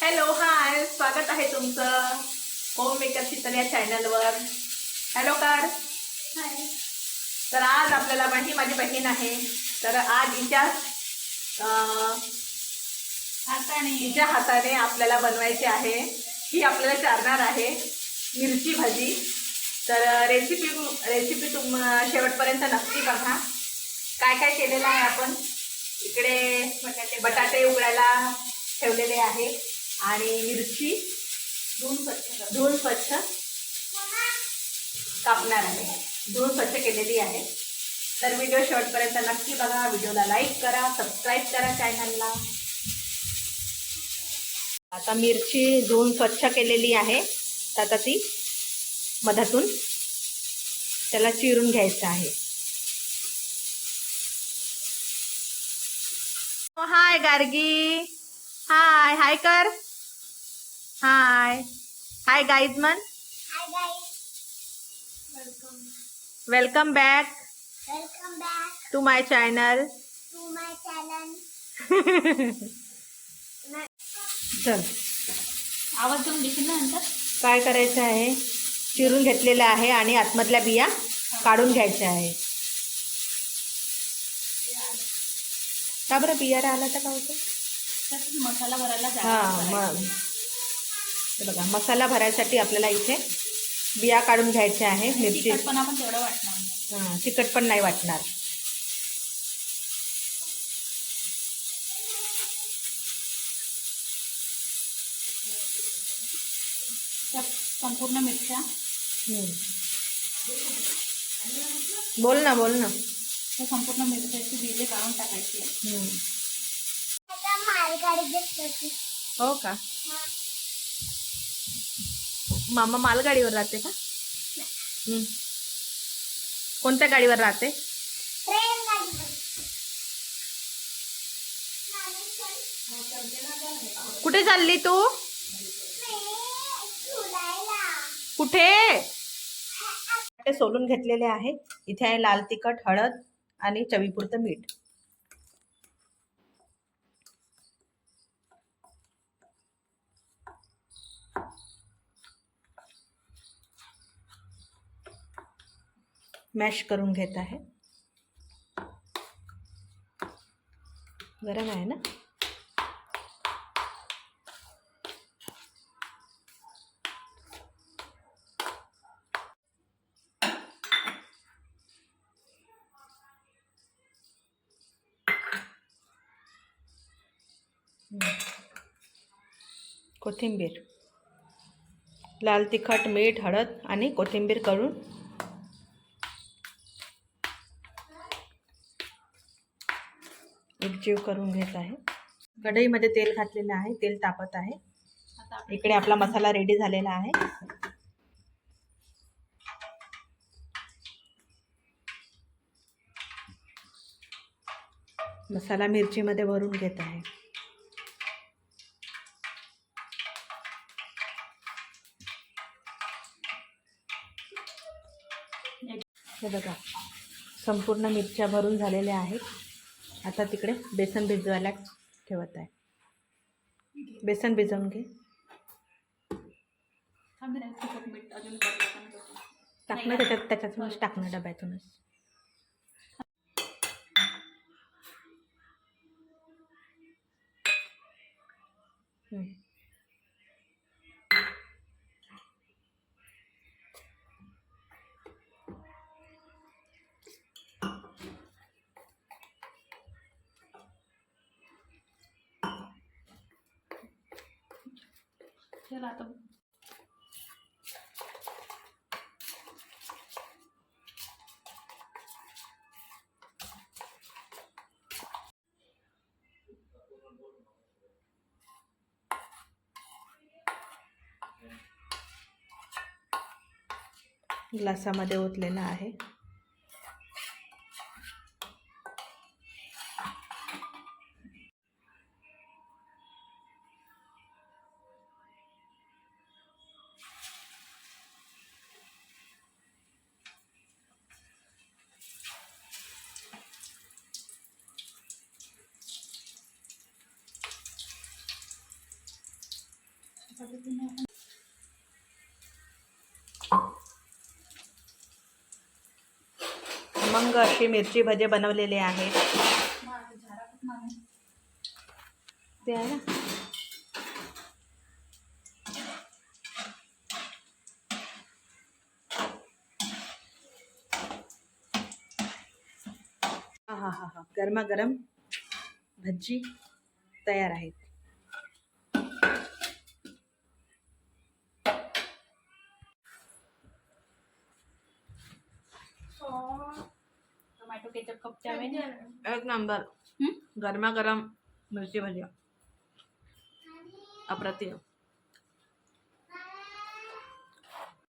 Hello hi स्वागत आहे तुमचं. होम मेकर शीतल या चॅनलवर हॅलो कार तर आज आपल्याला ही माझी बहीण आहे. तर आज हिच्या हाताने. हिच्या हाताने आपल्याला बनवायची आहे. ही आपल्याला चारणार आहे. मिरची भाजी. तर रेसिपी रेसिपी तुम शेवटपर्यंत नक्की बघा. काय काय केलेलं आहे आपण? इकडे बटाटे बटाटे उकडायला ठेवलेले आहे आणि मिरची धुवून स्वच्छ धुवून स्वच्छ कापणार आहे. धुवून स्वच्छ केलेली आहे. तर व्हिडिओ शेवटपर्यंत नक्की बघा. व्हिडिओला लाईक करा सबस्क्राईब करा चॅनलला आता मिरची धुवून स्वच्छ केलेली आहे. तर आता ती मधातून त्याला चिरून घ्यायचं आहे. हाय गार्गी. हाय हाय कर. हाय हाय गाईज मन. Welcome back to my channel. चल. आवाज देऊन देशील ना नंतर? काय करायचं आहे? चिरून घेतलेलं आहे आणि आतमधल्या बिया काढून घ्यायच्या आहे. का बरं? बिया राहिला तर का होतं? मसाला भरायला हां. मग. हे बघा मसाला भरायसाठी आपल्याला इथे बिया काढून घ्यायच्या आहे मिरची तिखट पण आपण तेवढं वाटणार नाही. हां तिखट पण नाही वाटणार. त्या संपूर्ण मिरच्या. बोल ना बोल ना. त्या संपूर्ण मिरच्याची बीजे काढून टाकायची हो का? मामा मालगाडीवर राहते का? हम्म. कोणत्या गाडीवर राहते? कुठे चालली तू? कुठे? ते सोलून घेतलेले आहे इथे आहे लाल तिखट हळद आणि चवीपुरतं मीठ. मॅश करून घेत आहे. गरम आहे ना? कोथिंबीर. लाल तिखट मीठ हळद आणि कोथिंबीर करून एकजीव करून घेत आहे. कढईमध्ये तेल घातलेलं आहे तेल तापत आहे. इकडे आपला मसाला रेडी झालेला आहे. मसाला मिरचीमध्ये भरून घेत आहे. हे बघा संपूर्ण मिरच्या भरून झालेल्या आहेत. आता तिकडे बेसन भिजवायला ठेवत आहे बेसन भिजवून घे. टाकणं त्याच्यात त्याच्यातूनच टाकणं डब्यातूनच हम्म. चला आता. ग्लासामध्ये ओतलेला आहे. मग अशी मिरची भजे बनवलेले आहे हा हा हा हा. गरमागरम भजी तयार आहेत. टोमॅटो केचप कप एक नंबर. गरमागरम मिरची भजी. अप्रतिम.